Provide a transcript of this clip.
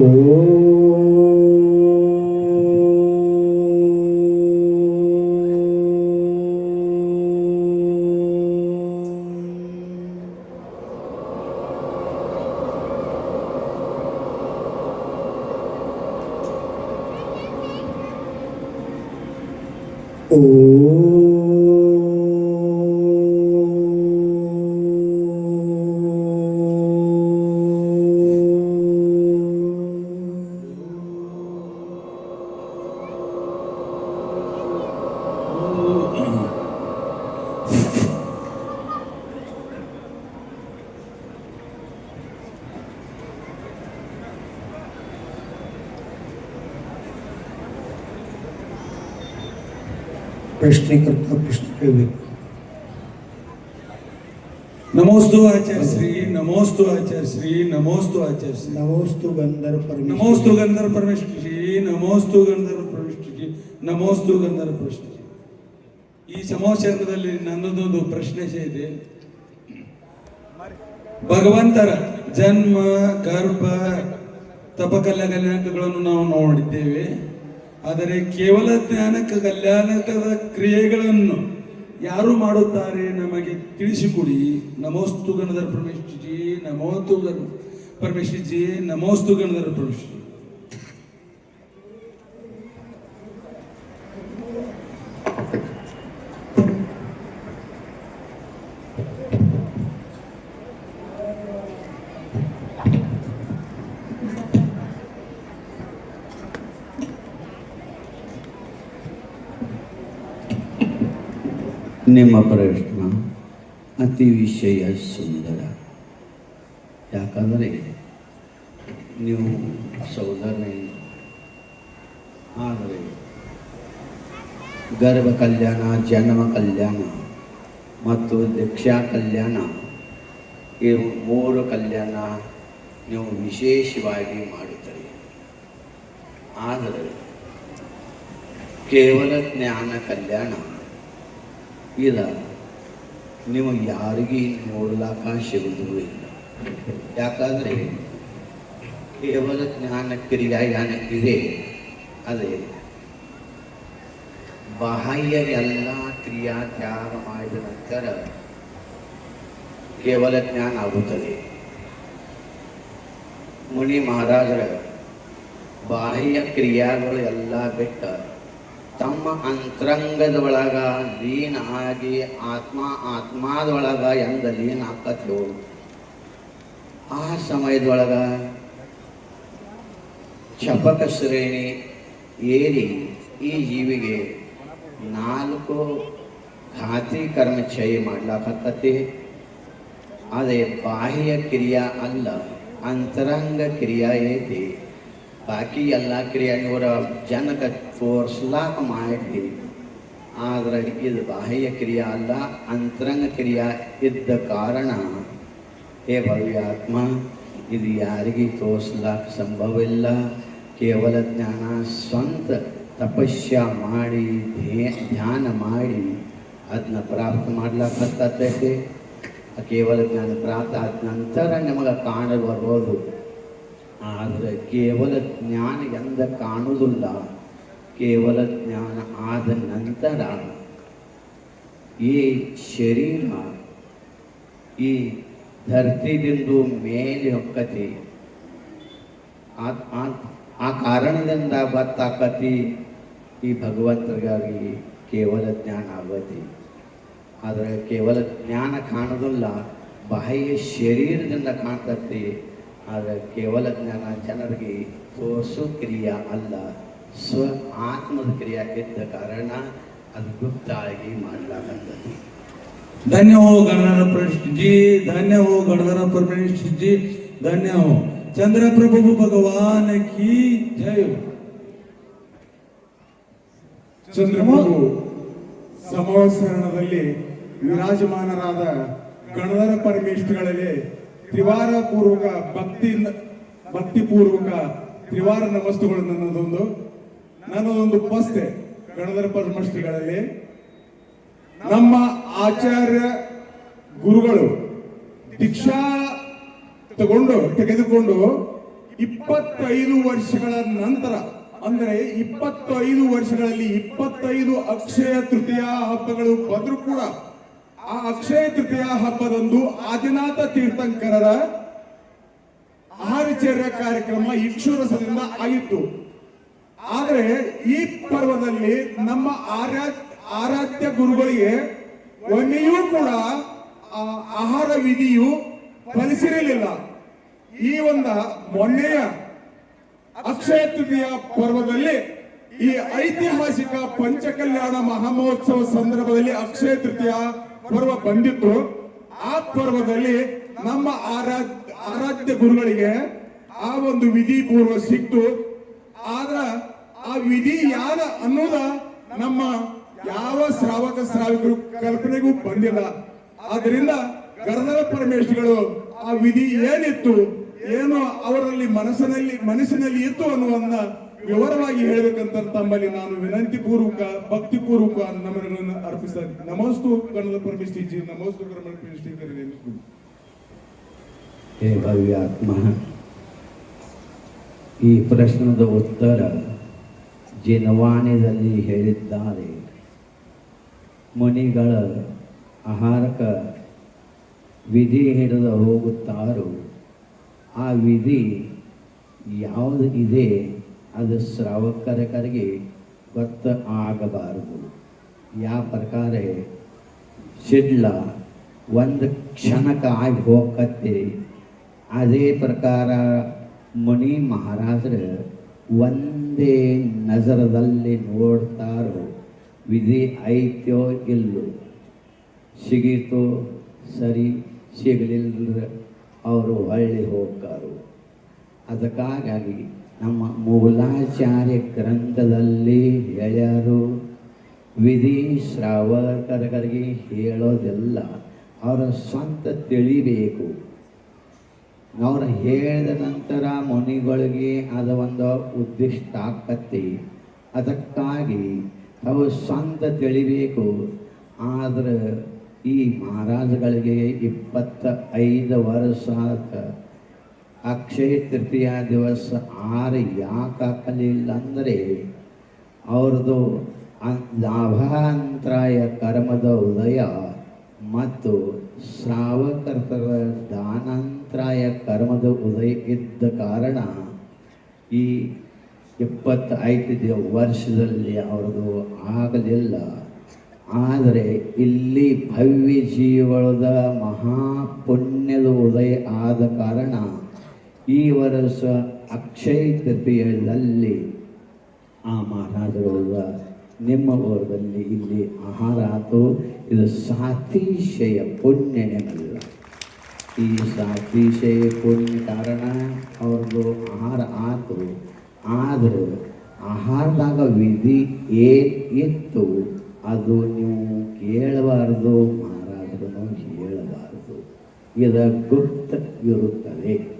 Oh. Oh. ಪ್ರಶ್ನೆ ಕರ್ತ ಪ್ರಶ್ನೆ ಕೇಳಬೇಕು. ನಮೋಸ್ತು ಆಚಾರ್ಯಶ್ರೀ ನಮೋಸ್ತು ಆಚಾರ್ಯಶ್ರೀ ನಮೋಸ್ತು ಆಚಾರ್ಯಶ್ರೀ ನಮೋಸ್ತು ಗಂಧರ್ ಪರಮೇಶ್ವರ. ನಮೋಸ್ತು ಪರಮೇಶ್ವರ ಶ್ರೀ ನಮೋಸ್ತು ಗಂಧರ್ವ ಪರಮೇಶ್ವರಿ ನಮೋಸ್ತು ಗಂಧರ್ ಪರಮೇಶ್ವರಿ ಈ ಸಮಾಚಾರದಲ್ಲಿ ನನ್ನದೊಂದು ಪ್ರಶ್ನೆ ಇದೆ. ಭಗವಂತರ ಜನ್ಮ ಗರ್ಭ ತಪಕಲ ಕಲ್ಯಾಣಗಳನ್ನು ನಾವು ನೋಡಿದ್ದೇವೆ. ಆದರೆ ಕೇವಲ ಜ್ಞಾನಕ ಕಲ್ಯಾಣಕದ ಕ್ರಿಯೆಗಳನ್ನು ಯಾರು ಮಾಡುತ್ತಾರೆ ನಮಗೆ ತಿಳಿಸಿಕೊಡಿ. ನಮೋಸ್ತು ಗಣಧರ ಪರಮೇಶ್ವರಿ ನಮೋಸ್ತು ಗಣ ಪರಮೇಶ್ವರಿ ನಮೋಸ್ತು ಗಣಧರ ಪರಮೇಶ್ವರಿ ನಿಮ್ಮ ಪ್ರಶ್ನ ಅತಿ ವಿಷಯ ಸುಂದರ. ಯಾಕಂದರೆ ನೀವು ಸೌದರ್ಯ ಆದರೆ ಗರ್ಭ ಕಲ್ಯಾಣ, ಜನ್ಮ ಕಲ್ಯಾಣ ಮತ್ತು ದೀಕ್ಷಾ ಕಲ್ಯಾಣ ಇವು ಮೂರು ಕಲ್ಯಾಣ ನೀವು ವಿಶೇಷವಾಗಿ ಮಾಡುತ್ತೀರಿ. ಆದರೆ ಕೇವಲ ಜ್ಞಾನ ಕಲ್ಯಾಣ ಇಲ್ಲ. ನೀವು ಯಾರಿಗೂ ನೋಡ್ಲಾಕ ಸಿಗುವುದೂ ಇಲ್ಲ. ಯಾಕಂದರೆ ಕೇವಲ ಜ್ಞಾನ ಕ್ರಿಯಾ ಏನ ಇದೆ. ಅದೇ ಬಾಹ್ಯ ಎಲ್ಲ ಕ್ರಿಯಾ ತ್ಯಾಗ ಮಾಡಿದ ನಂತರ ಕೇವಲ ಜ್ಞಾನ ಆಗುತ್ತದೆ. ಮುನಿ ಮಹಾರಾಜರ ಬಾಹ್ಯ ಕ್ರಿಯಾಗಳು ಎಲ್ಲ ಬಿಟ್ಟ ತಮ್ಮ ಅಂತರಂಗದ ಒಳಗ ಲೀನ ಆಗಿ ಆತ್ಮ ಆತ್ಮದೊಳಗ ಎಂದ ಲೀನ ಆಕತ್ಯೋ ಆ ಸಮಯದೊಳಗ ಚಪಕ ಶ್ರೇಣಿ ಏರಿ ಈ ಜೀವಿಗೆ ನಾಲ್ಕು ಘಾತಿ ಕರ್ಮ ಚಯ ಮಾಡ್ಲಾಕತ್ತತಿ. ಅದೇ ಬಾಹ್ಯ ಕ್ರಿಯಾ ಅಲ್ಲ, ಅಂತರಂಗ ಕ್ರಿಯಾ ಐತಿ. ಬಾಕಿ ಎಲ್ಲ ಕ್ರಿಯೆ ಇವರ ಜನಕ್ಕೆ ತೋರ್ಸ್ಲಾಕ ಮಾಡಿ ಆದ್ರೆ ಇದು ಬಾಹ್ಯ ಕ್ರಿಯೆ ಅಲ್ಲ, ಅಂತರಂಗ ಕ್ರಿಯೆ ಇದ್ದ ಕಾರಣ. ಹೇ ಭವ್ಯಾತ್ಮ, ಇದು ಯಾರಿಗೆ ತೋರಿಸ್ಲಾಕ ಸಂಭವ ಇಲ್ಲ ಕೇವಲ ಜ್ಞಾನ, ಸ್ವಂತ ತಪಸ್ಯ ಮಾಡಿ, ಧ್ಯೇ- ಧ್ಯಾನ ಮಾಡಿ ಅದನ್ನ ಪ್ರಾಪ್ತ ಮಾಡ್ಲಾಕತ್ತೈತಿ ಕೇವಲ ಜ್ಞಾನ ಪ್ರಾಪ್ತ ಆದ ನಂತರ ನಿಮಗೆ ಕಾಣಲು ಬರ್ಬೋದು. ಆದರೆ ಕೇವಲ ಜ್ಞಾನ ಎಂದ ಕಾಣುವುದಿಲ್ಲ, ಕೇವಲ ಜ್ಞಾನ ಆದ ನಂತರ ಈ ಶರೀರ, ಈ ಧರ್ತಿದಿಂದ ಮೇಲೆ ಹೊಕ್ಕತಿ. ಆ- ಕಾರಣದಿಂದ ಬತ್ತಾಕತಿ. ಈ ಭಗವಂತರಿಗಾಗಿ ಕೇವಲ ಜ್ಞಾನ ಆಗತಿ ಆದರೆ ಕೇವಲ ಜ್ಞಾನ ಕಾಣೋದಿಲ್ಲ ಬಾಹ್ಯ ಶರೀರದಿಂದ ಕಾಣ್ತತಿ. ಆದರೆ ಕೇವಲ ಜ್ಞಾನ ಜನರಿಗೆ ತೋರಿಸೋ ಕ್ರಿಯೆ ಅಲ್ಲ ಸ್ವ ಆತ್ಮದ ಕ್ರಿಯೆ ಇದ್ದ ಕಾರಣ ಅದು ಗುಪ್ತ ಆಗಿ ಮಾಡ್ಲಾಕಂತತಿ धन्य हो गणधर परमेश्वर जी धन्य हो गणधर परमेश्वर जी धन्य हो चंद्रप्रभु भगवान की जय हो ಚಂದ್ರಪ್ರಭು ಸಂವತ್ಸರಣದಲ್ಲಿ ವಿರಾಜಮಾನರಾದ ಗಣಧರ ಪರಮೇಶ್ವರಗಳಲ್ಲಿ ತ್ರಿವಾರ ಪೂರ್ವಕ ಭಕ್ತಿ ಭಕ್ತಿ ಪೂರ್ವಕ ತ್ರಿವಾರ ನಮಸ್ತುಗಳು ನನ್ನದೊಂದು ನನ್ನದೊಂದು ಪಸ್ತೆ ಗಣಧರ ಪರಮಶ್ರೀಗಳಲ್ಲಿ ನಮ್ಮ ಆಚಾರ್ಯ ಗುರುಗಳು ದೀಕ್ಷಾ ತಗೊಂಡು, ತೆಗೆದುಕೊಂಡು ಇಪ್ಪತ್ತೈದು ವರ್ಷಗಳ ನಂತರ, ಅಂದರೆ ಇಪ್ಪತ್ತೈದು ವರ್ಷಗಳಲ್ಲಿ ಇಪ್ಪತ್ತೈದು ಅಕ್ಷಯ ತೃತೀಯ ಹಬ್ಬಗಳು ಬಂದರೂ ಕೂಡ ಆ ಅಕ್ಷಯ ತೃತೀಯ ಹಬ್ಬದಂದು ಆದಿನಾಥ ತೀರ್ಥಂಕರರ ಆಹಾರಚರ್ಯ ಕಾರ್ಯಕ್ರಮ ಇಕ್ಷುರಸದಿಂದ ಆಗಿತ್ತು ಆದರೆ ಈ ಪರ್ವದಲ್ಲಿ ನಮ್ಮ ಆರಾಧ್ಯ ಗುರುಗಳಿಗೆ ಒಮ್ಮೆಯೂ ಕೂಡ ಆಹಾರ ವಿಧಿಯು ಫಲಿಸಿರಲಿಲ್ಲ. ಈ ಒಂದು ಮೊನ್ನೆಯ ಅಕ್ಷಯ ತೃತೀಯ ಪರ್ವದಲ್ಲಿ ಈ ಐತಿಹಾಸಿಕ ಪಂಚಕಲ್ಯಾಣ ಮಹಾಮಹೋತ್ಸವ ಸಂದರ್ಭದಲ್ಲಿ ಅಕ್ಷಯ ತೃತೀಯ ಪರ್ವ ಬಂದಿತ್ತು ಆ ಪರ್ವದಲ್ಲಿ ನಮ್ಮ ಆರಾಧ್ಯ ಗುರುಗಳಿಗೆ ಆ ಒಂದು ವಿಧಿ ಪೂರ್ವ ಸಿಕ್ತು. ಆದ್ರ ಆ ವಿಧಿ ಯಾರ ಅನ್ನೋದ ನಮ್ಮ ಯಾವ ಶ್ರಾವಕ ಶ್ರಾವಕರು ಕಲ್ಪನೆಗೂ ಬಂದಿಲ್ಲ. ಆದ್ರಿಂದ ಗರಧರ ಪರಮೇಶ್ವರಿಗಳು ಆ ವಿಧಿ ಏನಿತ್ತು, ಏನು ಅವರಲ್ಲಿ ಮನಸ್ಸಿನಲ್ಲಿ ಮನಸ್ಸಿನಲ್ಲಿ ಇತ್ತು ಅನ್ನುವನ್ನ ವಿವರವಾಗಿ ಹೇಳಬೇಕಂತ ತಮ್ಮಲ್ಲಿ ನಾನು ವಿನಂತಿ ಪೂರ್ವಕ ಭಕ್ತಿ ಪೂರ್ವಕ ನಮನಗಳನ್ನು ಅರ್ಪಿಸ್ತಾರೆ ನಮಸ್ತು ಕನ್ನಡ ಪರಮೇಶ್ವರಿ ನಮಸ್ತು ಕನ್ನಡ ಪರಮೇಶ್ವರಿ ಹೇ ಭವ್ಯಾತ್ಮ ಈ ಪ್ರಶ್ನದ ಉತ್ತರ ಜಿನವಾಣಿದಲ್ಲಿ ಹೇಳಿದ್ದಾರೆ. ಮುನಿಗಳ ಆಹಾರಕ ವಿಧಿ ಹಿಡಿದು ಹೋಗುತ್ತಾರೋ, ಆ ವಿಧಿ ಯಾವುದು ಇದೆ? ಅದು ಶ್ರಾವಕರಿಗೆ ಗೊತ್ತ ಆಗಬಾರದು. ಯಾವ ಪ್ರಕಾರ ಶಿಡ್ಲ ಒಂದು ಕ್ಷಣಕ್ಕೆ ಆಗಿ ಹೋಗತ್ತೆ ಅದೇ ಪ್ರಕಾರ ಮುನಿ ಮಹಾರಾಜರು ಒಂದೇ ನಜರದಲ್ಲಿ ನೋಡ್ತಾರೋ, ವಿಧಿ ಐತ್ಯೋ ಇಲ್ಲೋ. ಸಿಗೀತೋ ಸರಿ ಸಿಗಲಿಲ್ಲ ಅವರು ಹೊಳ್ಳಿ ಹೋಗ್ತಾರೋ. ಅದಕ್ಕಾಗಿ ನಮ್ಮ ಮೂಲಾಚಾರ್ಯ ಗ್ರಂಥದಲ್ಲಿ ಹೇಳ್ಯಾರು, ವಿಧಿ ಶ್ರಾವಕರಿಗೆ ಹೇಳೋದೆಲ್ಲ ಅವರ ಸ್ವಂತ ತಿಳಿಬೇಕು. ಅವ್ರು ಹೇಳಿದ ನಂತರ ಮುನಿಗಳಿಗೆ ಅದು ಒಂದು ಉದ್ದಿಷ್ಟ ಆಕತಿ. ಅದಕ್ಕಾಗಿ ಅವು ಸ್ವಂತ ತಿಳಿಬೇಕು. ಆದರೆ ಈ ಮಹಾರಾಜಗಳಿಗೆ ಇಪ್ಪತ್ತ ಐದು ವರ್ಷ ಅಕ್ಷಯ ತೃತೀಯ ದಿವಸ ಆರು ಯಾಕೆ ಹಾಕಲಿಲ್ಲ ಅಂದರೆ ಅವ್ರದ್ದು ಲಾಭಾಂತರಾಯ ಕರ್ಮದ ಉದಯ ಮತ್ತು ಶ್ರಾವಕರ್ತರ ದಾನಾಂತರಾಯ ಕರ್ಮದ ಉದಯ ಇದ್ದ ಕಾರಣ ಈ ಇಪ್ಪತ್ತೈದು ವರ್ಷದಲ್ಲಿ ಅವ್ರದ್ದು ಆಗಲಿಲ್ಲ. ಆದರೆ ಇಲ್ಲಿ ಭವ್ಯ ಜೀವಳದ ಮಹಾಪುಣ್ಯದ ಉದಯ ಆದ ಕಾರಣ ಈ ವರ್ಷ ಅಕ್ಷಯ ತೃತೀಯದಲ್ಲಿ ಆ ಮಹಾರಾಜರುಗಳ ನಿಮ್ಮ ಊರಲ್ಲಿ ಇಲ್ಲಿ ಆಹಾರ ಆತು. ಇದು ಸಾತಿಶಯ ಪುಣ್ಯ ಈ ಸಾತಿಶಯ ಪುಣ್ಯ ಕಾರಣ ಅವ್ರದ್ದು ಆಹಾರ ಆತು. ಆದರೂ ಆಹಾರದಾಗ ವಿಧಿ ಏನು ಇತ್ತು, ಅದು ನೀವು ಕೇಳಬಾರ್ದು. ಮಹಾರಾಜರನ್ನು ಹೇಳಬಾರದು. ಇದ ಗುಪ್ತ ಇರುತ್ತದೆ.